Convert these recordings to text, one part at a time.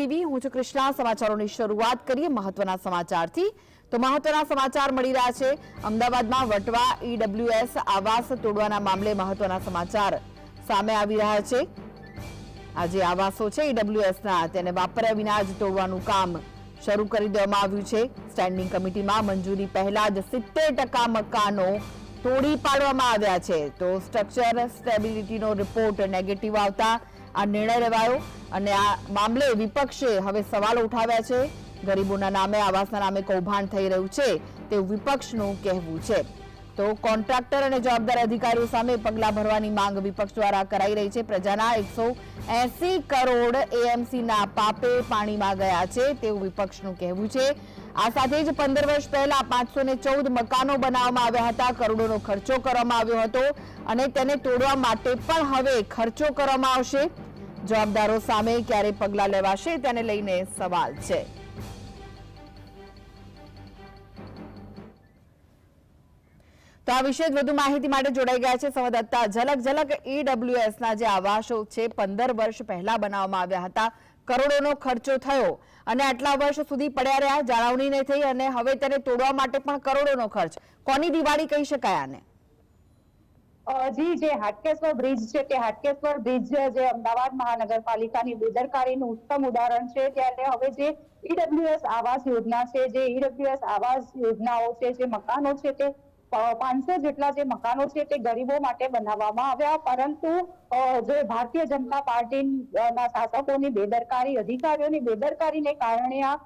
TV હું છું કૃષ્ણા. સમાચારોની શરૂઆત કરીએ મહત્વના સમાચારથી. તો મહત્વના સમાચાર મળી રહ્યા છે. અમદાવાદમાં વટવા ઈડબ્લ્યુએસ આવાસ તોડવાના મામલે મહત્વના સમાચાર સામે આવી રહ્યા છે. આ જે આવાસો છે ઈડબ્લ્યુએસના. તેને વાપર્યા વિના જ તોડવાનું કામ શરૂ કરી દેવામાં આવ્યું છે. સ્ટેન્ડિંગ કમિટીમાં મંજૂરી પહેલા જ સિત્તેર ટકા મકાનો તોડી પાડવામાં આવ્યા છે. તો સ્ટ્રક્ચર સ્ટેબિલિટીનો રિપોર્ટ નેગેટિવ આવતા આ નિર્ણય લેવાયો અને આ મામલે વિપક્ષે હવે સવાલ ઉઠાવ્યા છે. ગરીબોના નામે, આવાસના નામે કૌભાંડ થઈ રહ્યું છે તેવું વિપક્ષનું કહેવું છે. તો કોન્ટ્રાક્ટર અને જવાબદાર અધિકારીઓ સામે પગલાં ભરવાની માંગ વિપક્ષ દ્વારા કરાઈ રહી છે. પ્રજાના એકસો એસી કરોડ એએમસીના પાપે પાણીમાં ગયા છે તેવું વિપક્ષનું કહેવું છે. આ સાથે જ પંદર વર્ષ પહેલા પાંચસો ચૌદ મકાનો બનાવવામાં આવ્યા હતા. કરોડોનો ખર્ચો કરવામાં આવ્યો હતો અને તેને તોડવા માટે પણ હવે ખર્ચો કરવામાં આવશે. જવાબદારો સામે ક્યારે પગલાં લેવાશે તેને લઈને સવાલ છે. તો આ વિશે વધુ માહિતી માટે જોડાઈ ગયા છે સંવાદદાતા. ઝલક ઝલક ઈડબ્લ્યુએસના જે આવાસો છે, પંદર વર્ષ પહેલા બનાવવામાં આવ્યા હતા. કરોડોનો ખર્ચો થયો અને આટલા વર્ષ સુધી પડ્યા રહ્યા, જાળવણી નહીં થઈ અને હવે તેને તોડવા માટે પણ કરોડોનો ખર્ચ. કોની દિવાળી કહી શકાય આને? જી, જે હાટકેશ્વર બ્રિજ છે, તે હાટકેશ્વર બ્રિજ જે અમદાવાદ મહાનગરપાલિકાની બેદરકારીનું ઉત્તમ ઉદાહરણ છે. ત્યારે હવે જે ઈડબ્લ્યુએસ આવાસ યોજના છે, જે ઈડબ્લ્યુએસ આવાસ યોજનાઓ છે, જે મકાનો છે, તે પાંચસો જેટલા જે મકાનો છે, તે ગરીબો માટે બનાવવામાં આવ્યા. પરંતુ જે ભારતીય જનતા પાર્ટી ના શાસકોની બેદરકારી, અધિકારીઓની બેદરકારીને કારણે આ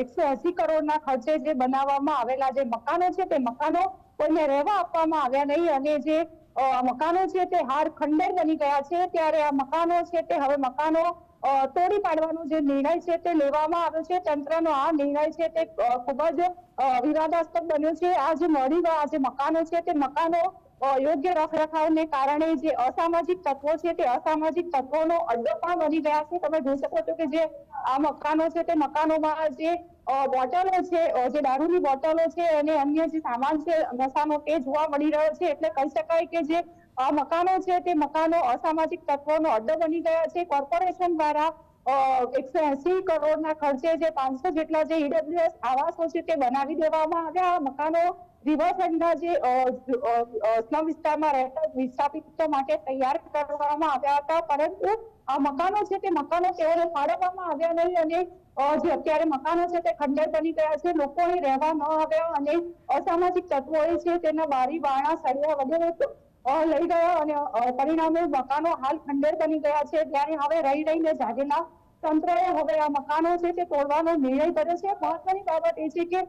એકસો એસી કરોડના ખર્ચે જે બનાવવામાં આવેલા જે મકાનો છે, તે મકાનો કોઈને રહેવા આપવામાં આવ્યા નહીં. અને જે મકાનો છે તે હાર ખંડેર બની ગયા છે, ત્યારે આ મકાનો છે તે હવે મકાનો તોડી પાડવાનો જે નિર્ણય છે તે લેવામાં આવ્યો છે. તંત્રનો આ નિર્ણય છે તે ખૂબ જ વિવાદાસ્પદ બન્યો છે. આ જે મળી ગયા જે મકાનો છે તે મકાનો યોગ્ય રખરખાવને કારણે જે અસામાજિક તત્વો છે તે અસામાજિક તત્વોનો અડ્ડો પણ બની ગયા છે. તમે જોઈ શકો છો કે જે આ મકાનો છે તે મકાનોમાં જે બોટલો છે જે દારૂની બોટલો છે અને અન્ય જે સામાન છે નશાનો તે જોવા મળી રહ્યો છે. એટલે કહી શકાય કે જે મકાનો છે તે મકાનો અસામાજિક તત્વોનો અડ્ડો બની ગયા છે. કોર્પોરેશન દ્વારા એકસો એસી કરોડના ખર્ચે જે પાંચસો જેટલા જે ઈડબ્લ્યુએસ આવાસો છે તે બનાવી દેવામાં આવ્યા. મકાનો રિવરફ્રન્ટના જે સ્લમ વિસ્તારમાં રહેતા વિસ્થાપિતો માટે તૈયાર કરવામાં આવ્યા હતા. પરંતુ આ મકાનો છે તે મકાનો તેઓને ફાળવવામાં આવ્યા નહીં અને જે અત્યારે મકાનો છે તે ખંડેર બની ગયા છે. લોકો અહીં રહેવા ન આવ્યા અને અસામાજિક તત્વોએ છે, તેના બારી વાણા સળિયા વગેરે લઈ ગયો અને પરિણામે મકાનો હાલ ખંડેર બની ગયા છે. ત્યારે હવે રહી રહીને જાગેલા તંત્રએ હવે આ મકાનો છે તે તોડવાનો નિર્ણય કર્યો છે. મહત્વની બાબત એ છે કે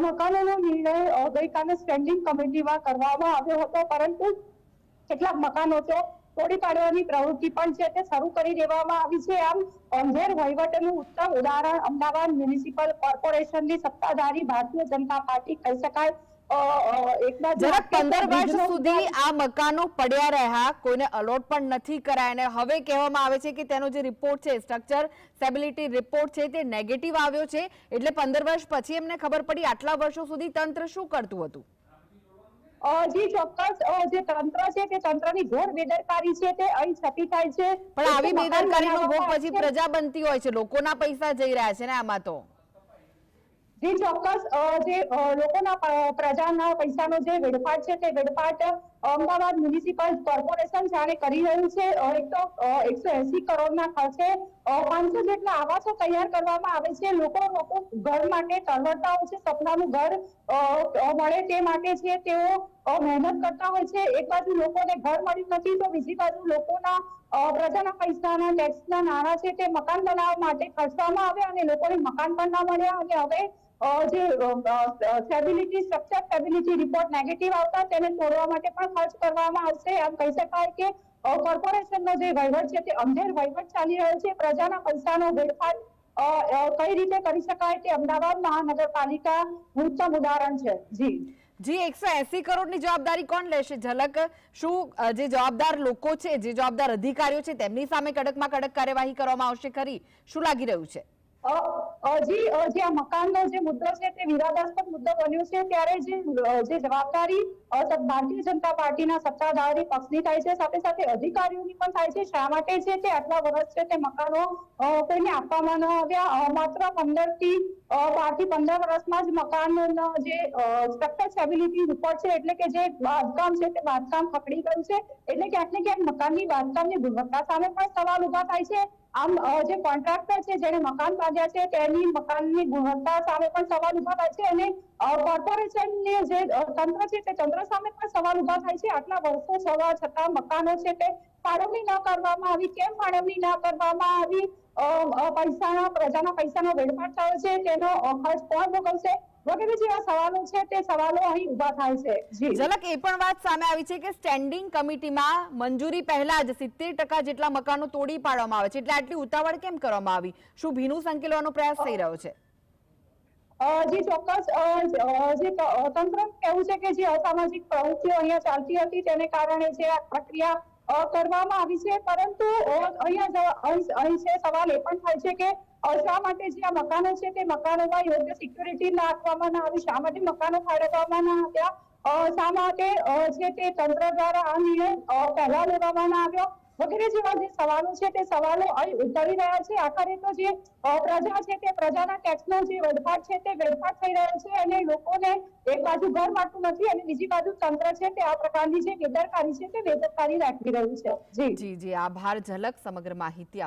મકાનોનો નિર્ણય ગઈકાલે સ્ટેન્ડિંગ કમિટીમાં કરવામાં આવ્યો હતો. પરંતુ કેટલાક મકાનો તો તોડી પાડવાની પ્રવૃત્તિ પણ છે તે શરૂ કરી દેવામાં આવી છે. આમ, અંધેર વહીવટનું ઉત્તમ ઉદાહરણ અમદાવાદ મ્યુનિસિપલ કોર્પોરેશનની સત્તાધારી ભારતીય જનતા પાર્ટી કહી શકાય અ, અ, એક બાજુ જરા પંદર વર્ષ સુધી આ મકાનો પડ્યા રહ્યા કોઈને અલોટ પણ નથી કરાય. અને હવે કહેવામાં આવે છે કે તેનો જે રિપોર્ટ છે સ્ટ્રક્ચર સ્ટેબિલિટી રિપોર્ટ છે તે નેગેટિવ આવ્યો છે. એટલે પંદર વર્ષ પછી એમને ખબર પડી આટલા વર્ષો સુધી તંત્ર શું કરતું હતું? જી ચોક્કસ. જે તંત્ર છે તે તંત્રની ઘોર બેદરકારી છે તે અહીં છતી થાય છે. પણ આવી બેદરકારી બેદરકારીનો ભોગ પછી પ્રજા બનતી હોય છે લોકોના પૈસા જઈ રહ્યા છે ને આમાં તો. જી ચોક્કસ જે લોકોના પ્રજાના પૈસાનો જે વેડફાટ છે તે વેડફાટ અમદાવાદ મ્યુનિસિપલ કોર્પોરેશન જાણે કરી રહ્યું છે. એક તો એકસો એસી કરોડના ખર્ચે પાંચસો જેટલા આવાસો તૈયાર કરવામાં આવે છે, લોકો લોકો ઘર માટે તરવડતા હોય છે, સપનાનું ઘર મળે તે માટે છે, તેઓ મહેનત કરતા હોય છે, એક બાજુ લોકોને ઘર મળ્યું નથી, તો બીજી બાજુ લોકોના પ્રજાના પૈસાના ટેક્સના નાણાં છે, તે મકાન બનાવવા માટે ખર્ચવામાં આવે અને લોકોને મકાન પણ ના મળ્યા અને હવે જે stability structure stability report negative આવતા, તેને તોડવા માટે પણ ખર્ચ કરવામાં આવશે. એમ કહી શકાય કે કોર્પોરેશનનો જે વહીવટ છે તે અંધેર વહીવટ ચાલી રહ્યો છે. પ્રજાના પૈસાનો વેડફાટ કઈ રીતે કરી શકાય તે અમદાવાદ મહાનગરપાલિકા ઉત્તમ ઉદાહરણ છે. જી. જી, એકસો એસી કરોડની જવાબદારી કોણ લેશે? ઝલક શું જે જવાબદાર લોકો છે, જે જવાબદાર અધિકારીઓ છે, તેમની સામે કડકમાં કડક કાર્યવાહી કરવામાં આવશે ખરી? શું લાગી રહ્યું છે? અ, જે આ મકાનનો જે મુદ્દો છે તે વિવાદાસ્પદ મુદ્દો બન્યો છે ત્યારે જે જે જવાબદારી ભારતીય જનતા પાર્ટીના સત્તાધારી પક્ષની થાય છે સાથે સાથે અધિકારીઓની પણ થાય છે શા માટે છે તે આટલા વર્ષ છે તે મકાનો કોઈને આપવામાં ન આવ્યા માત્ર પંદરથી બારથી પંદર વર્ષમાં જ મકાનનો જે સ્ટ્રક્ચર સ્ટેબિલિટી રિપોર્ટ છે એટલે કે જે બાંધકામ છે તે બાંધકામ પકડી ગયું છે એટલે ક્યાંક ને ક્યાંક મકાનની બાંધકામની ગુણવત્તા સામે પણ સવાલ ઊભા થાય છે આમ જે કોન્ટ્રાક્ટર છે, જેણે મકાન બાંધ્યા છે, તેની મકાનની ગુણવત્તા સામે પણ સવાલ ઊભા થાય છે અને કોર્પોરેશનની જે તંત્ર છે, તે તંત્ર સામે પણ સવાલ ઊભા થાય છે. આટલા વર્ષો થવા છતાં મકાનો છે તે ફાળવણી ન કરવામાં આવી. કેમ ફાળવણી ન કરવામાં આવી? પૈસાના, પ્રજાના પૈસાનો વેડફાટ થયો છે. તેનો ખર્ચ કોણ ભોગવશે? વગેરે જેવા સવાલો છે તે સવાલો અહીં ઊભા થાય છે. ઝલક એ પણ વાત સામે આવી છે કે સ્ટેન્ડિંગ કમિટીમાં મંજૂરી પહેલા જ સિત્તેર ટકા જેટલા મકાનો તોડી પાડવામાં આવે છે. એટલે આટલી ઉતાવળ કેમ કરવામાં આવી? શું ભીનું સંકેલવાનો પ્રયાસ થઈ રહ્યો છે? જી ચોક્કસ. જ- તંત્ર અ, છે કે જે અસામાજિક પ્રવૃત્તિઓ અહીંયા ચાલતી હતી તેને કારણે જે આ પ્રક્રિયા કરવામાં આવી છે, પરંતુ અહીંયા અહીં છે, સવાલ એ પણ થાય છે કે શા માટે જે આ મકાનો છે તે મકાનોમાં યોગ્ય સિક્યુરિટી નાખવામાં ના આવી? શા માટે મકાનો ફાળવવામાં ના આવ્યા? શા માટે છે તે તંત્ર દ્વારા આ નિર્ણય પહેલા લેવામાં આવ્યો? વગેરે જેવા જે સવાલો છે તે સવાલો અહીં ઉતરી રહ્યા છે. આખરે તો જે પ્રજા છે તે પ્રજાના ટેક્સનો જે વેડફાટ છે તે વેડફાટ થઈ રહ્યો છે અને લોકોને એક બાજુ ઘર મળતું નથી અને બીજી બાજુ તંત્ર છે તે આ પ્રકારની જે બેદરકારી છે તે બેદરકારી રાખી રહ્યું છે. જી. જી જી. આભાર. ઝલક સમગ્ર માહિતી